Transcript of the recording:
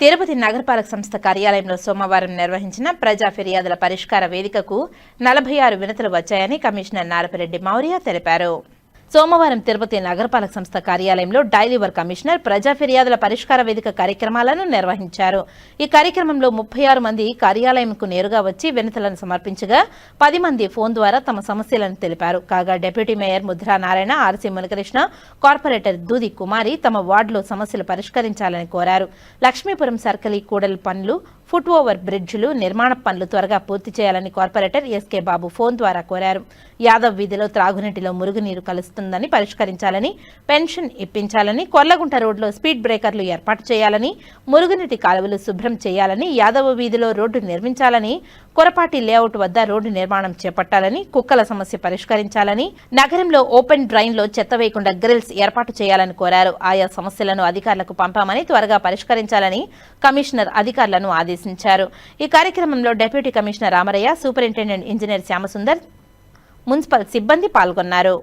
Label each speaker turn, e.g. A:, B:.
A: తిరుపతి నగరపాలక సంస్థ కార్యాలయంలో సోమవారం నిర్వహించిన ప్రజా ఫిర్యాదుల పరిష్కార వేదికకు నలభై ఆరు వినతులు వచ్చాయని కమిషనర్ నారపరెడ్డి మౌర్య తెలిపారు. సోమవారం తిరుపతి నగరపాలక సంస్థ కార్యాలయంలో డైలీ కమిషనర్ ప్రజా ఫిర్యాదుల పరిష్కార వేదిక కార్యక్రమాలను నిర్వహించారు. ఈ కార్యక్రమంలో ముప్పై ఆరు మంది కార్యాలయంకు నేరుగా వచ్చి వినతులను సమర్పించగా పది మంది ఫోన్ ద్వారా తమ సమస్యలను తెలిపారు. కాగా deputy mayor Mudra Narayana RC Munakrishna corporator Doodhi Kumari తమ వార్డులో సమస్యలు పరిష్కరించాలని కోరారు. లక్ష్మీపురం సర్కిల్ కూడలి పనులు ఫుట్ ఓవర్ బ్రిడ్జ్లు నిర్మాణ పనులు త్వరగా పూర్తి చేయాలని కార్పొరేటర్ ఎస్కే బాబు ఫోన్ ద్వారా కోరారు. యాదవ్ వీధిలో త్రాగునీటిలో మురుగునీరు కలుస్తుందని పరిష్కరించాలని పెన్షన్ ఇప్పించాలని కొర్లగుంట రోడ్లో స్పీడ్ బ్రేకర్లు ఏర్పాటు చేయాలని మురుగునీటి కాలువలు శుభ్రం చేయాలని యాదవ వీధిలో రోడ్డు నిర్మించాలని కొరపాటి లేఅవుట్ వద్ద రోడ్డు నిర్మాణం చేపట్టాలని కుక్కల సమస్య పరిష్కరించాలని నగరంలో ఓపెన్ డ్రైన్లో చెత్త వేయకుండా గ్రిల్స్ ఏర్పాటు చేయాలని కోరారు. ఆయా సమస్యలను అధికారులకు పంపామని త్వరగా పరిష్కరించాలని కమిషనర్ అధికారులను ఆదేశించారు. ఈ కార్యక్రమంలో deputy commissioner Ramaraya superintendent engineer Shyamasundar municipal సిబ్బంది పాల్గొన్నారు.